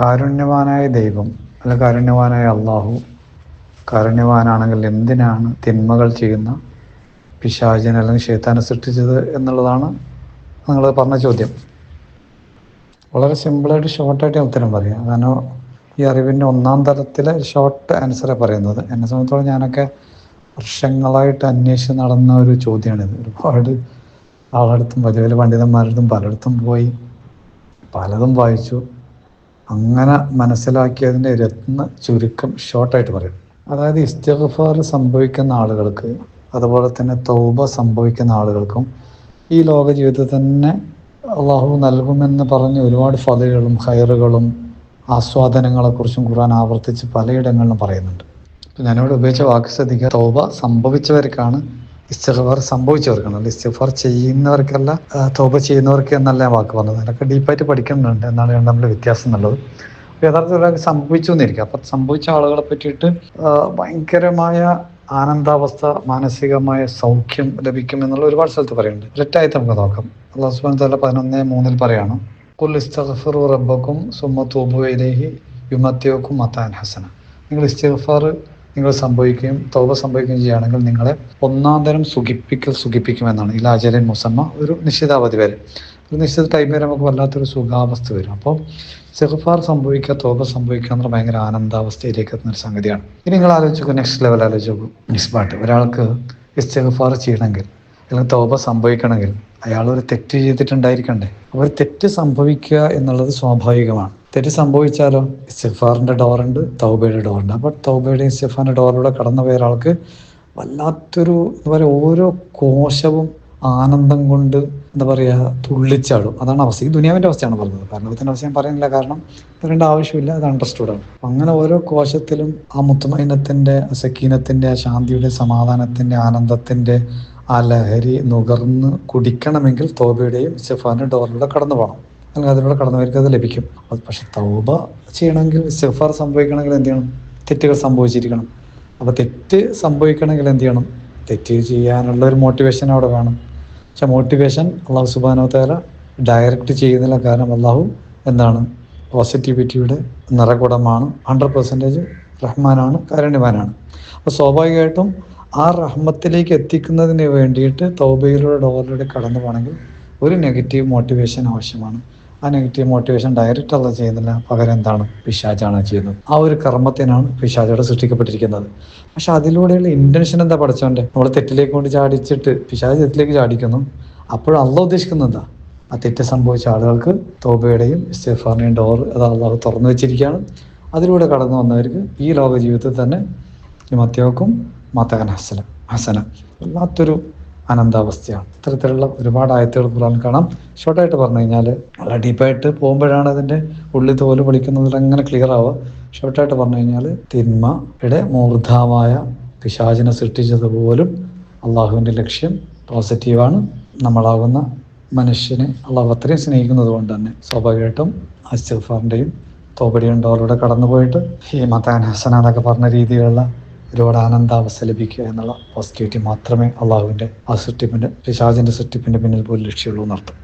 കാരുണ്യവാനായ ദൈവം അല്ല കാരുണ്യവാനായ അള്ളാഹു. കാരുണ്യവാനാണെങ്കിൽ എന്തിനാണ് തിന്മകൾ ചെയ്യുന്ന പിശാചിനെ അല്ലെങ്കിൽ ഷെയ്ത്താനെ സൃഷ്ടിച്ചത് എന്നുള്ളതാണ് നിങ്ങൾ പറഞ്ഞ ചോദ്യം. വളരെ സിമ്പിളായിട്ട് ഷോർട്ടായിട്ട് ഞാൻ ഉത്തരം പറയാം. കാരണം ഈ അറിവിന്റെ ഒന്നാം തലത്തിലെ ഷോർട്ട് ആൻസറെ പറയുന്നത്. എന്നെ സംബന്ധിച്ചോളം ഞാനൊക്കെ വർഷങ്ങളായിട്ട് അന്വേഷിച്ച് നടന്ന ഒരു ചോദ്യമാണിത്. ഒരുപാട് ആളടുത്തും വലിയ വലിയ പണ്ഡിതന്മാരടുത്തും പലയിടത്തും പോയി പലതും വായിച്ചു. അങ്ങനെ മനസ്സിലാക്കിയതിന്റെ രത്ന ചുരുക്കം ഷോർട്ടായിട്ട് പറയും. അതായത് ഇസ്തിഗ്ഫാർ സംഭവിക്കുന്ന ആളുകൾക്ക് അതുപോലെ തന്നെ തൗബ സംഭവിക്കുന്ന ആളുകൾക്കും ഈ ലോക ജീവിതത്തിൽ തന്നെ അള്ളാഹു നൽകുമെന്ന് പറഞ്ഞ് ഒരുപാട് ഫലകളും ഹൈറുകളും ആസ്വാദനങ്ങളെക്കുറിച്ചും ഖുർആൻ ആവർത്തിച്ച് പലയിടങ്ങളിലും പറയുന്നുണ്ട്. ഞാനിവിടെ ഉപയോഗിച്ച വാക്ക് ശ്രദ്ധിക്കുക. തൗബ സംഭവിച്ചവർക്കാണ് ഇസ്തിഗ്ഫാർ സംഭവിച്ചവർക്കാണ്. അല്ല ഇസ്തിഗ്ഫാർ ചെയ്യുന്നവർക്കല്ല തോപ ചെയ്യുന്നവർക്ക് എന്നല്ല ഞാൻ വാക്ക് പറഞ്ഞത്. അതിനൊക്കെ ഡീപ്പായിട്ട് പഠിക്കുന്നുണ്ട്. എന്നാണ് നമ്മുടെ വ്യത്യാസം എന്നുള്ളത്. യഥാർത്ഥത്തിൽ ഒരാൾക്ക് സംഭവിച്ചു എന്നിരിക്കും. അപ്പം സംഭവിച്ച ആളുകളെ പറ്റിയിട്ട് ഭയങ്കരമായ ആനന്ദാവസ്ഥ മാനസികമായ സൗഖ്യം ലഭിക്കും എന്നുള്ള ഒരുപാട് സ്ഥലത്ത് പറയുന്നുണ്ട്. ഒരൊറ്റായിട്ട് നമുക്ക് നോക്കാം. അള്ളാഹു സുബാൻ തല പതിനൊന്ന് മൂന്നിൽ പറയാണ് കുൽ ഇസ്തഗ്ഫിറു റബ്ബക്കും സുമ്മ തൂബു ഇലൈഹി മത്താൻ ഹസന. നിങ്ങൾ ഇസ്തിഗ്ഫാർ നിങ്ങൾ സംഭവിക്കുകയും തോപ സംഭവിക്കുകയും ചെയ്യുകയാണെങ്കിൽ നിങ്ങളെ ഒന്നാം തരം സുഖിപ്പിക്കൽ സുഖിപ്പിക്കുമെന്നാണ്. ഈ ആചാര്യൻ മുസമ്മ ഒരു നിശ്ചിതാവധി വരെ. ഒരു നിശ്ചിത ടൈം വരെ നമുക്ക് വല്ലാത്തൊരു സുഖാവസ്ഥ വരും. അപ്പോൾ സെഹഫാർ സംഭവിക്കുക തോപ സംഭവിക്കുക എന്ന് ഭയങ്കര ആനന്ദാവസ്ഥയിലേക്ക് എത്തുന്ന ഒരു സംഗതിയാണ്. ഇനി നിങ്ങൾ ആലോചിച്ചു നെക്സ്റ്റ് ലെവൽ ആലോചിച്ചു നിസ്ബാട്ട്. ഒരാൾക്ക് സെഹുഫാർ ചെയ്യണമെങ്കിൽ അല്ലെങ്കിൽ തോപ സംഭവിക്കണമെങ്കിൽ അയാൾ ഒരു തെറ്റ് ചെയ്തിട്ടുണ്ടായിരിക്കണ്ടേ? അപ്പോൾ ഒരു തെറ്റ് സംഭവിക്കുക എന്നുള്ളത് സ്വാഭാവികമാണ്. തെറ്റ് സംഭവിച്ചാലോ? ഇസ്തിഗ്ഫാറിന്റെ ഡോറുണ്ട് തൗബയുടെ ഡോറുണ്ട് അപ്പോൾ തൗബയുടെയും ഇസ്തിഗ്ഫാറിന്റെ ഡോറിലൂടെ കടന്നു പോയ ഒരാൾക്ക് വല്ലാത്തൊരു എന്താ പറയുക ഓരോ കോശവും ആനന്ദം കൊണ്ട് എന്താ പറയുക തുള്ളിച്ചാടും. അതാണ് അവസ്ഥ. ഈ ദുനിയാവിന്റെ അവസ്ഥയാണ് പറഞ്ഞത്. കാരണത്തിന്റെ അവസ്ഥ ഞാൻ പറയുന്നില്ല. കാരണം പറയേണ്ട ആവശ്യമില്ല. അത് അണ്ടർസ്റ്റുഡ് ആണ്. അപ്പം അങ്ങനെ ഓരോ കോശത്തിലും ആ മുത്തുമൈനത്തിന്റെ സക്കീനത്തിന്റെ ആ ശാന്തിയുടെ സമാധാനത്തിന്റെ ആനന്ദത്തിന്റെ ആ ലഹരി നുകർന്ന് കുടിക്കണമെങ്കിൽ തോബയുടെയും ഇസ്തിഗ്ഫാറിന്റെ ഡോറിലൂടെ കടന്നു പോകണം അതിലൂടെ കടന്നവർക്ക് അത് ലഭിക്കും പക്ഷെ തൗബ ചെയ്യണമെങ്കിൽ സെഫാർ സംഭവിക്കണമെങ്കിൽ എന്ത് ചെയ്യണം? തെറ്റുകൾ സംഭവിച്ചിരിക്കണം. അപ്പോൾ തെറ്റ് സംഭവിക്കണമെങ്കിൽ എന്ത് ചെയ്യണം? തെറ്റ് ചെയ്യാനുള്ള ഒരു മോട്ടിവേഷൻ അവിടെ വേണം. പക്ഷെ മോട്ടിവേഷൻ അള്ളാഹു സുബാനോ തേല ഡയറക്റ്റ് ചെയ്യുന്നില്ല കാരണം അള്ളാഹു എന്താണ്? പോസിറ്റിവിറ്റിയുടെ നിറകുടമാണ്. ഹൺഡ്രഡ് പെർസെന്റേജ് റഹ്മാനാണ് കാരുണ്യവാനാണ്. അപ്പോൾ സ്വാഭാവികമായിട്ടും ആ റഹ്മത്തിലേക്ക് എത്തിക്കുന്നതിന് വേണ്ടിയിട്ട് തൗബയിലൂടെ ഡോറിലൂടെ കടന്നു പോകണമെങ്കിൽ ഒരു നെഗറ്റീവ് മോട്ടിവേഷൻ ആവശ്യമാണ്. ആ നെഗറ്റീവ് മോട്ടിവേഷൻ ഡയറക്റ്റ് അല്ല ചെയ്യുന്നില്ല. പകരം എന്താണ് പിശാചാണ് ചെയ്യുന്നത്? ആ ഒരു കർമ്മത്തിനാണ് പിശാചയുടെ സൃഷ്ടിക്കപ്പെട്ടിരിക്കുന്നത്. പക്ഷെ അതിലൂടെയുള്ള ഇന്റൻഷൻ എന്താ പഠിച്ചോണ്ട് നമ്മൾ തെറ്റിലേക്ക് കൊണ്ട് ചാടിച്ചിട്ട് പിശാച് തെറ്റിലേക്ക് ചാടിക്കുന്നു. അല്ല ഉദ്ദേശിക്കുന്നത് എന്താ? ആ തെറ്റ് സംഭവിച്ച ആളുകൾക്ക് തോബയുടെയും ഇസ്തഫാറിനെയും ഡോർ അത് അള്ളാഹു തുറന്നു വെച്ചിരിക്കുകയാണ്. അതിലൂടെ കടന്നു വന്നവർക്ക് ഈ ലോക ജീവിതത്തിൽ തന്നെ മത്യവക്കും മത്തകൻ ഹസന ഹസന. വല്ലാത്തൊരു ആനന്ദാവസ്ഥയാണ് ഇത്തരത്തിലുള്ള ഒരുപാട് ആയത്തുകൾ ഖുർആൻ കാണാം. ഷോർട്ടായിട്ട് പറഞ്ഞു കഴിഞ്ഞാൽ വളരെ ഡീപ്പായിട്ട് പോകുമ്പോഴാണ് അതിന്റെ ഉള്ളിൽ തോൽ പൊളിക്കുന്നതിൽ അങ്ങനെ ക്ലിയർ ആവുക. ഷോർട്ടായിട്ട് പറഞ്ഞു കഴിഞ്ഞാൽ തിന്മയുടെ മൂർധാവായ പിശാചിനെ സൃഷ്ടിച്ചത് പോലും അള്ളാഹുവിന്റെ ലക്ഷ്യം പോസിറ്റീവാണ് നമ്മളാകുന്ന മനുഷ്യനെ അള്ളാഹു അത്രയും സ്നേഹിക്കുന്നത് കൊണ്ട് തന്നെ സ്വാഭാവികമായിട്ടും അസ്തിഫാറിന്റെയും അവരുടെ കടന്നു കടന്നുപോയിട്ട് ഈ എന്നൊക്കെ പറഞ്ഞ രീതിയിലുള്ള ഒരുപാട് ആനന്ദാവസ്ഥ ലഭിക്കുക എന്നുള്ള പോസിറ്റിവിറ്റി മാത്രമേ അള്ളാഹുവിന്റെ ആ സൃഷ്ടിപ്പിന്റെ പിശാചിന്റെ സൃഷ്ടിപ്പിന്റെ പിന്നിൽ പോലും ലക്ഷ്യമുള്ളൂ എന്നർത്ഥം